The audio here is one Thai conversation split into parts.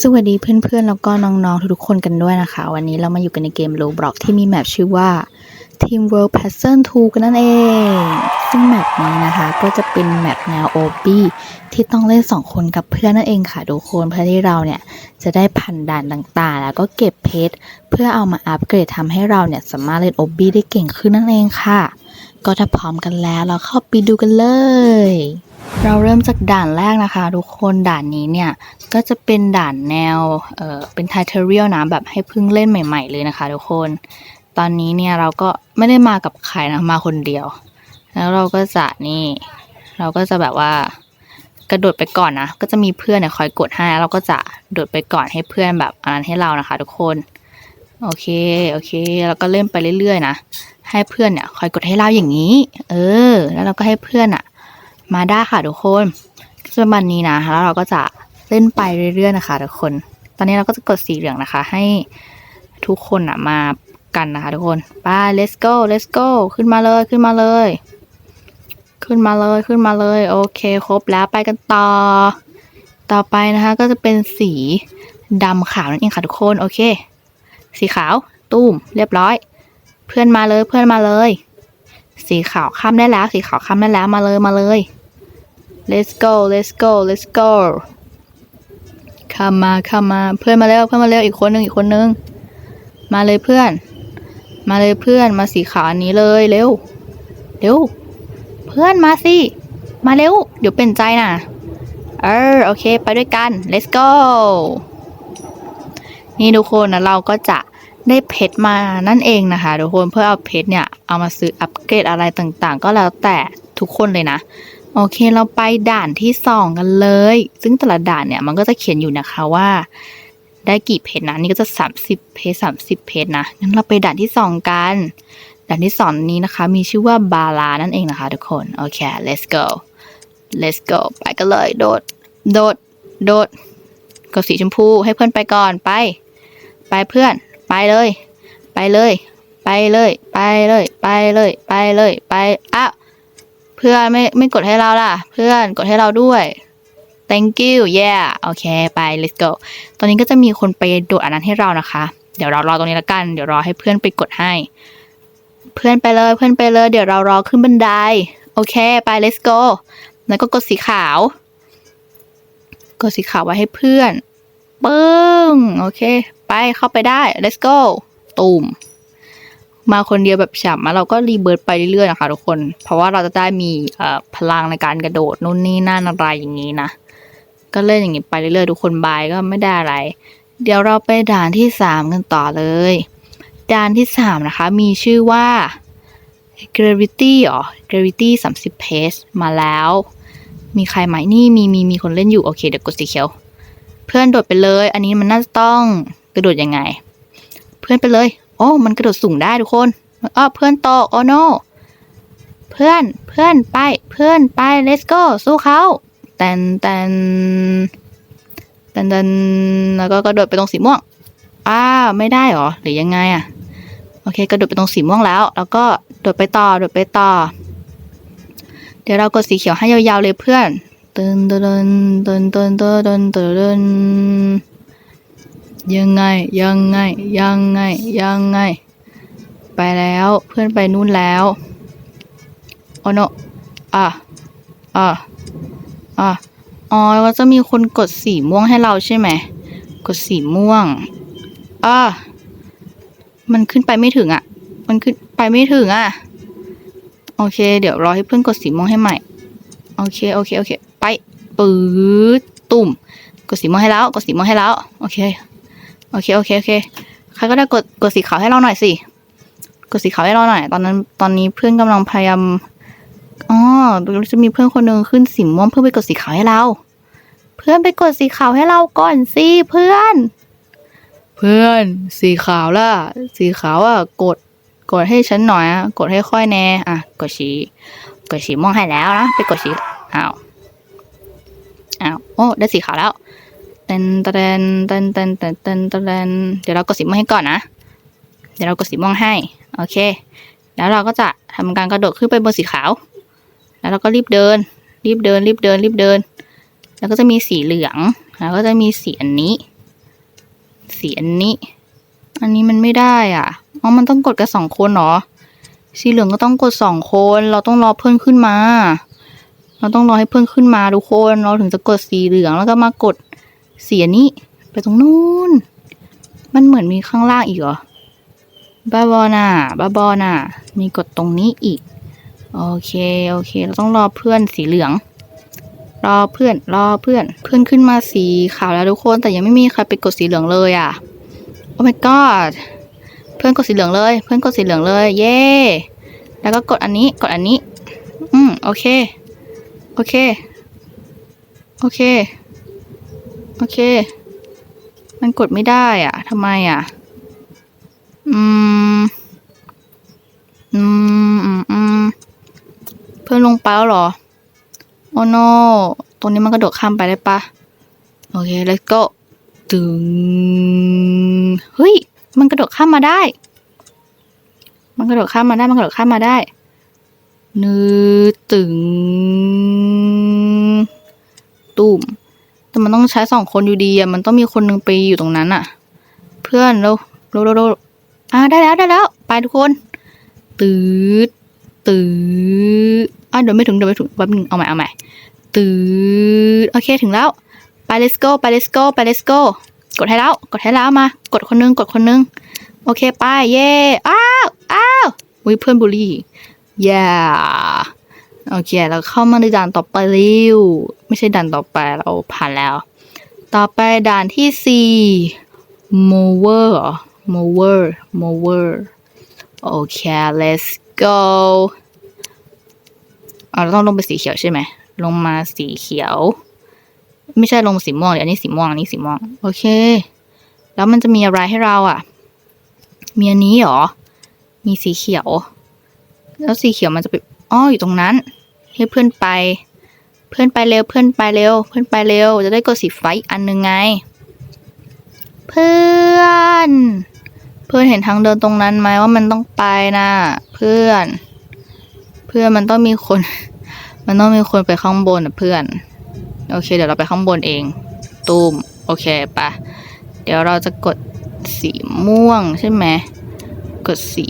สวัสดีเพื่อนๆ แล้วก็น้องๆ ทุกๆคนกันด้วยนะคะ วันนี้เรามาอยู่กันในเกม Roblox ที่มีแมปชื่อว่า Team World Puzzle 2กันนั่นเอง ซึ่งแมปนี้นะคะก็จะเป็นแมปแนว OB ที่ต้องเล่น 2 คนกับเพื่อนนั่นเองค่ะทุกคนเพื่อที่เราเนี่ย จะได้ผ่านด่านต่างๆ แล้วก็เก็บเพชรเพื่อเอามาอัปเกรดทำให้เราเนี่ย สามารถเล่น OB ได้เก่งขึ้นนั่นเองค่ะ ก็ถ้าพร้อมกันแล้วเราเข้าไปดูกันเลยเราเริ่มจากด่านแรกนะคะ ทุกคนด่านนี้เนี่ย ก็จะเป็นด่านแนวเอ่อเป็นไทเทเรียลนะแบบให้เพิ่งเล่นใหม่ ๆ เลยนะคะทุกคน ตอนนี้เนี่ยเราก็ไม่ได้มากับใครนะมาคนเดียว แล้วเราก็จะนี่ เราก็จะแบบว่ากระโดดไปก่อนนะ ก็จะมีเพื่อนเนี่ยคอยกดให้แล้วเราก็จะโดดไปก่อนให้เพื่อนแบบอันนั้นให้เรานะคะ ทุกคน โอเคโอเคแล้วก็เล่นไปเรื่อยๆนะให้เพื่อนเนี่ยคอยกดให้เราอย่างนี้ เออ แล้วเราก็ให้เพื่อนอะมาได้ค่ะทุกคนจะประมาณนี้นะแล้วเราก็จะ เล่นไปเรื่อยๆนะคะทุกคน ตอนนี้เราก็จะกดสีเหลืองนะคะ ให้ทุกคนอะมากันนะคะทุกคนไป let's go let's go ขึ้นมาเลยขึ้นมาเลย ขึ้นมาเลยขึ้นมาเลย โอเคครบแล้วไปกันต่อ ต่อไปนะคะก็จะเป็นสีดำขาวนั่นเองค่ะทุกคนโอเค สีขาวตุ้มเรียบร้อย เพื่อนมาเลยเพื่อนมาเลย สีขาวข้ามได้แล้ว สีขาวข้ามได้แล้วมาเลยมาเลย let's go let's go let's go ข้ามมาข้ามมา เพื่อนมาแล้วเพื่อนมาแล้วอีกคนนึงอีกคนนึง มาเลยเพื่อน มาเลยเพื่อนมาสีขาวอันนี้เลยเร็วเร็วเพื่อนมาสิมาเร็วเดี๋ยวเป็นใจน่ะเออโอเค ไปด้วยกัน let's go นี่ทุกคนนะเราก็จะได้เพชรมานั่นเองนะคะทุกคนเพื่อเอาเพชรเนี่ย เอามาซื้ออัปเกรดอะไรต่างๆ ก็แล้วแต่ทุกคนเลยนะ โอเคเราไปด่านที่สองกันเลย ซึ่งแต่ละด่านเนี่ยมันก็จะเขียนอยู่นะคะว่า ได้กี่เพชรนะนี่ก็จะ 30 เพชร30 เพชรนะงั้นเราไปด่านที่สองกัน ด่านที่สองนี้นะคะ มีชื่อว่าบาลานั่นเองนะคะทุกคนโอเค let's go let's go ไปกันเลย โดด โดด โดดกดสีชมพูให้เพื่อนไปก่อนไป ไปเพื่อน ไปเลย ไปเลย ไปเลย ไปเลย ไปเลย ไปเลย ไปอ้าว พื่อนไม่ไม่กดให้เราล่ะ เพื่อนกดให้เราด้วย thank you yeah โอเคไป let's go ตอนนี้ก็จะมีคนไปโดดอันนั้นให้เรานะคะ เดี๋ยวเรารอตรงนี้ละกัน เดี๋ยวรอให้เพื่อนไปกดให้ เพื่อนไปเลยเพื่อนไปเลย เดี๋ยวเรารอขึ้นบันได โอเคไป let's go แล้วก็กดสีขาว กดสีขาวไว้ให้เพื่อน ปึ้ง โอเค ไปเข้าไปได้ let's go ตูม มาคนเดียวแบบฉ่ำมาเราก็รีเบิร์ดไปเรื่อยๆนะคะทุกคน เพราะว่าเราจะได้มีพลังในการกระโดดนู่นนี่นั่นอะไรอย่างนี้นะ ก็เล่นอย่างนี้ไปเรื่อยๆทุกคนบายก็ไม่ได้อะไร เดี๋ยวเราไปด่านที่สามกันต่อเลย ด่านที่สามนะคะ มีชื่อว่า gravity เหรอ gravity 30 pace มาแล้ว มีใครไหมนี่มีมีมีคนเล่นอยู่ โอเค เดี๋ยวกดสีเขียว เพื่อนโดดไปเลย อันนี้มันน่าจะต้องกระโดดยังไง เพื่อนไปเลย โอ้มันกระโดดสูงได้ทุกคนอ้อเพื่อนตกโอโนเพื่อนเพื่อนไปเพื่อนไป let's go สู้เขาแตนแตนแตนแตนแล้วก็กระโดดไปตรงสีม่วงอ้าไม่ได้หรอหรือยังไงอะโอเคกระโดดไปตรงสีม่วงแล้ว แล้วก็โดดไปต่อโดดไปต่อ เดี๋ยวเรากดสีเขียวให้ยาวๆเลยเพื่อนเดินเดินเดินเดินเดินเดินเดิน ยังไง ยังไง ยังไง ยังไง ไปแล้วเพื่อนไปนู่นแล้วโอโนอะ อะ อะ อ๋อก็จะมีคนกดสีม่วงให้เราใช่ไหม กดสีม่วง อะ มันขึ้นไปไม่ถึงอะ มันขึ้นไปไม่ถึงอะ โอเค เดี๋ยวรอให้เพื่อนกดสีม่วงให้ใหม่ โอเค โอเค โอเค ไปปื๊ดตุ่ม กดสีม่วงให้แล้ว กดสีม่วงให้แล้ว โอเค โอเคโอเคโอเคใครก็ได้กดกดสีขาวให้เราหน่อยสิกดสีขาวให้เราหน่อย ตอนนั้นตอนนี้เพื่อนกำลังพยายามอ๋อจะมีเพื่อนคนหนึ่งขึ้นสีม่วงเพื่อนไปกดสีขาวให้เรา เพื่อนไปกดสีขาวให้เราก่อนสิเพื่อน เพื่อนสีขาวล่ะ สีขาวอะกดกดให้ฉันหน่อยอะกดให้ค่อยแน่อะกดสีกดสีม่วงให้แล้วนะไปกดสีอ้าวอ้าวโอ้ได้สีขาวแล้ว ต้นเต้นเต้นเต้นเต้นเต้นเต้นเดี๋ยวเรากดสีม่วงให้ก่อนนะ เดี๋ยวเรากดสีม่วงให้ โอเค แล้วเราก็จะทำการกระโดดขึ้นไปบนสีขาว แล้วเราก็รีบเดิน รีบเดิน รีบเดิน รีบเดิน แล้วก็จะมีสีเหลือง แล้วก็จะมีสีอันนี้ สีอันนี้ อันนี้มันไม่ได้อะอ๋อมันต้องกดกันสองคนเหรอ สีเหลืองก็ต้องกดสองคน เราต้องรอเพื่อนขึ้นมา เราต้องรอให้เพื่อนขึ้นมาทุกคน เราถึงจะกดสีเหลืองแล้วก็มากด สีอันนี้ ไปตรงนู้น มันเหมือนมีข้างล่างอีกเหรอ บ้าบอน่ะ บ้าบอน่ะ มีกดตรงนี้อีก โอเค โอเค เราต้องรอเพื่อนสีเหลือง รอเพื่อน รอเพื่อน เพื่อนขึ้นมาสีขาวแล้วทุกคน แต่ยังไม่มีใครไปกดสีเหลืองเลยอะ โอ้ my god เพื่อนกดสีเหลืองเลย เพื่อนกดสีเหลืองเลย เย้ แล้วก็กดอันนี้ กดอันนี้ อืม โอเค โอเค โอเค โอเค มันกดไม่ได้อะทำไมอะ อืม อืมอืมเพื่อนลงไปแล้วหรอ โอ้ no ตรงนี้มันกระโดดข้ามไปได้ปะโอเค let's go ตึงเฮ้ย มันกระโดดข้ามมาได้ มันกระโดดข้ามมาได้ มันกระโดดข้ามมาได้นือตึงตุ่ม แต่มันต้องใช้สองคนอยู่ดีอะมันต้องมีคนหนึงไปอยู่ตรงนั้นอะเพื่อนเร็วเร็วเร็วเร็วอ่าได้แล้วได้แล้ว ไปทุกคน ตืดตืดอะเดี๋ยวไม่ถึงเดี๋ยวไม่ถึงแป๊บนึงเอาใหม่เอาใหม่ตืดโอเคถึงแล้ว ไป let's go ไป let's go ไป let's go กดให้แล้ว กดให้แล้วมา กดคนนึงกดคนนึงโอเคไปเย่อ้าวอ้าวอุ้ยเพื่อนบุรีเย่ โอเค เราเข้ามาในด่านต่อไปเร็วไม่ใช่ด่านต่อไปเราผ่านแล้ว ต่อไปด่านที่สี่ mover เหรอ mover mover โอเค let's go อ่าเราต้องลงไปสีเขียวใช่ไหม ลงมาสีเขียว ไม่ใช่ลงสีม่วงเดี๋ยวนี้สีม่วงอันนี้สีม่วง โอเค แล้วมันจะมีอะไรให้เราอะ มีอันนี้เหรอ มีสีเขียว แล้วสีเขียวมันจะไป อ้ออยู่ตรงนั้น ให้เพื่อนไป เพื่อนไปเร็ว เพื่อนไปเร็ว เพื่อนไปเร็ว จะได้กดสีฟ้าอีกอันหนึ่งไง เพื่อน เพื่อนเห็นทางเดินตรงนั้นไหมว่ามันต้องไปนะเพื่อน เพื่อนมันต้องมีคน มันต้องมีคนไปข้างบนอะเพื่อน โอเค เดี๋ยวเราไปข้างบนเอง ตูม โอเคปะเดี๋ยวเราจะกดสีม่วงใช่ไหม กดสี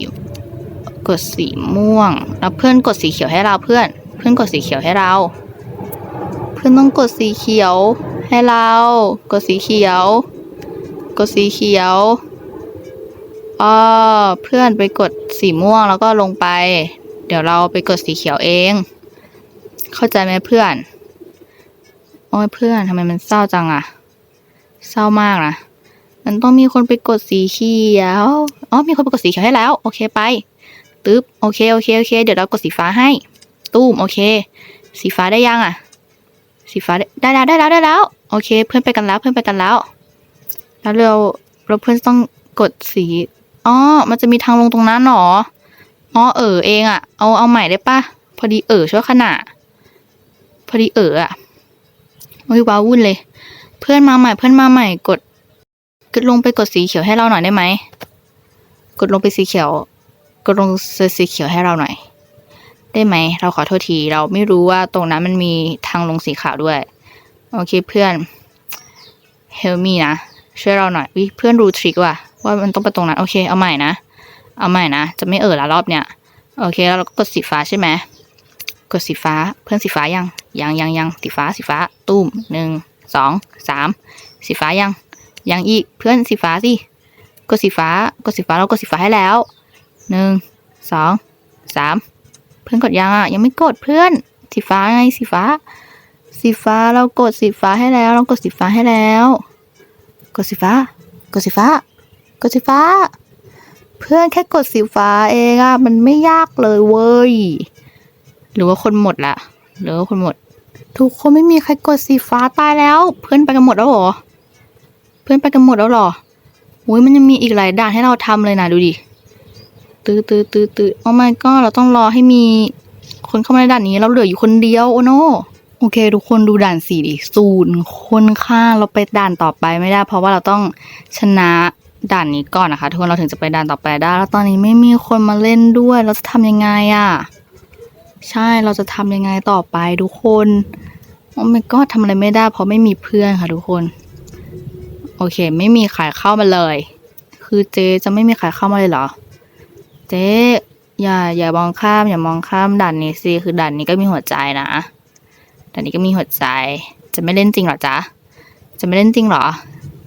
กดสีม่วง แล้วเพื่อนกดสีเขียวให้เราเพื่อน เพื่อนกดสีเขียวให้เรา เพื่อนต้องกดสีเขียวให้เรา กดสีเขียว กดสีเขียวอ๋อเพื่อนไปกดสีม่วงแล้วก็ลงไป เดี๋ยวเราไปกดสีเขียวเอง เข้าใจไหมเพื่อน โอ้ยเพื่อนทำไมมันเศร้าจังอะเศร้ามากนะมันต้องมีคนไปกดสีเขียว อ๋อ มีคนไปกดสีเขียวให้แล้ว โอเคไป ตึ๊บโอเคโอเคโอเค เดี๋ยวเรากดสีฟ้าให้ ตู้มโอเค สีฟ้าได้ยังอะ สีฟ้าได้ได้แล้วได้แล้วได้แล้ว โอเค เพื่อนไปกันแล้วเพื่อนไปกันแล้ว แล้วเราเราเพื่อนต้องกดสีอ๋อมันจะมีทางลงตรงนั้นหรออ๋อเออเองอะ เอาเอาใหม่ได้ปะพอดีเออช่วขณะพอดีเอออะโอ้ยว้าวุ่นเลย เพื่อนมาใหม่เพื่อนมาใหม่กดกดลงไปกดสีเขียวให้เราหน่อยได้ไหมกดลงไปสีเขียว กดลงสีเขียวให้เราหน่อย ได้ไหม เราขอโทษทีเราไม่รู้ว่าตรงนั้นมันมีทางลงสีขาวด้วย โอเคเพื่อน help me นะ ช่วยเราหน่อยวิเพื่อนรู้ทริคว่ะว่ามันต้องไปตรงนั้น โอเคเอาใหม่นะ เอาใหม่นะ จะไม่เออละรอบเนี้ยโอเคแล้วเราก็กดสีฟ้าใช่ไหมกดสีฟ้าเพื่อนสีฟ้ายังยังยังยังสีฟ้าสีฟ้าตุ้มหนึ่งสองสามสีฟ้ายังยังอีกเพื่อนสีฟ้าสิกดสีฟ้ากดสีฟ้าเรากดสีฟ้าให้แล้ว หนึ่งสองสามเพื่อนกดยังอะ ยังไม่กดเพื่อน สีฟ้าไงสีฟ้า สีฟ้าเรากดสีฟ้าให้แล้ว เรากดสีฟ้าให้แล้ว กดสีฟ้า กดสีฟ้า กดสีฟ้า เพื่อนแค่กดสีฟ้าเองอะมันไม่ยากเลยเว้ยหรือว่าคนหมดละหรือว่าคนหมด ทุกคนไม่มีใครกดสีฟ้าตายแล้ว เพื่อนไปกันหมดแล้วหรอ เพื่อนไปกันหมดแล้วหรออุ้ยมันยังมีอีกหลายด่านให้เราทำเลยนะดูดิ ตื้อตื้อตื้อตื้อโอ้ my god เราต้องรอให้มี คนเข้ามาในด่านนี้ เราเหลืออยู่คนเดียวโอ้โนโอเค ทุกคนดูด่านสี่ดิศูนย์คนค่าเราไปด่านต่อไปไม่ได้ เพราะว่าเราต้องชนะด่านนี้ก่อนนะคะทุกคนเราถึงจะไปด่านต่อไปได้ แล้วตอนนี้ไม่มีคนมาเล่นด้วย เราจะทำยังไงอะใช่เราจะทำยังไงต่อไปทุกคนโอ้ my god ทำอะไรไม่ได้เพราะไม่มีเพื่อนค่ะทุกคน โอเค ไม่มีใครเข้ามาเลย คือเจจะไม่มีใครเข้ามาเลยเหรอ เจ๊อย่า อย่ามองข้าม อย่ามองข้ามด่านนี้สิคือด่านนี้ก็มีหัวใจนะด่านนี้ก็มีหัวใจ จะไม่เล่นจริงหรอจ๊ะจะไม่เล่นจริงหรอ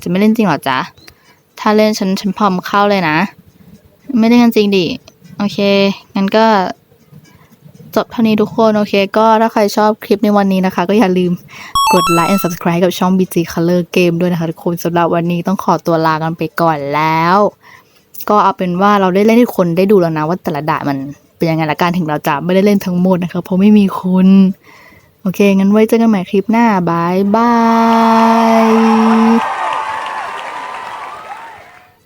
จะไม่เล่นจริงหรอจ๊ะถ้าเล่นฉันฉันพร้อมเข้าเลยนะ ไม่ได้กันจริงดิโอเคงั้นก็จบเท่านี้ทุกคนโอเค ก็ถ้าใครชอบคลิปในวันนี้นะคะ ก็อย่าลืมกดไลค์ and subscribe กับช่อง BG Color Game ด้วยนะคะทุกคนสำหรับวันนี้ต้องขอตัวลากันไปก่อนแล้ว ก็เอาเป็นว่าเราได้เล่นให้คนได้ดูแล้วนะว่าแต่ละด่านมันเป็นยังไงละการถึงเราจะไม่ได้เล่นทั้งหมดนะคะเพราะไม่มีคุณ โอเค งั้นไว้เจอกันใหม่คลิปหน้าบายบาย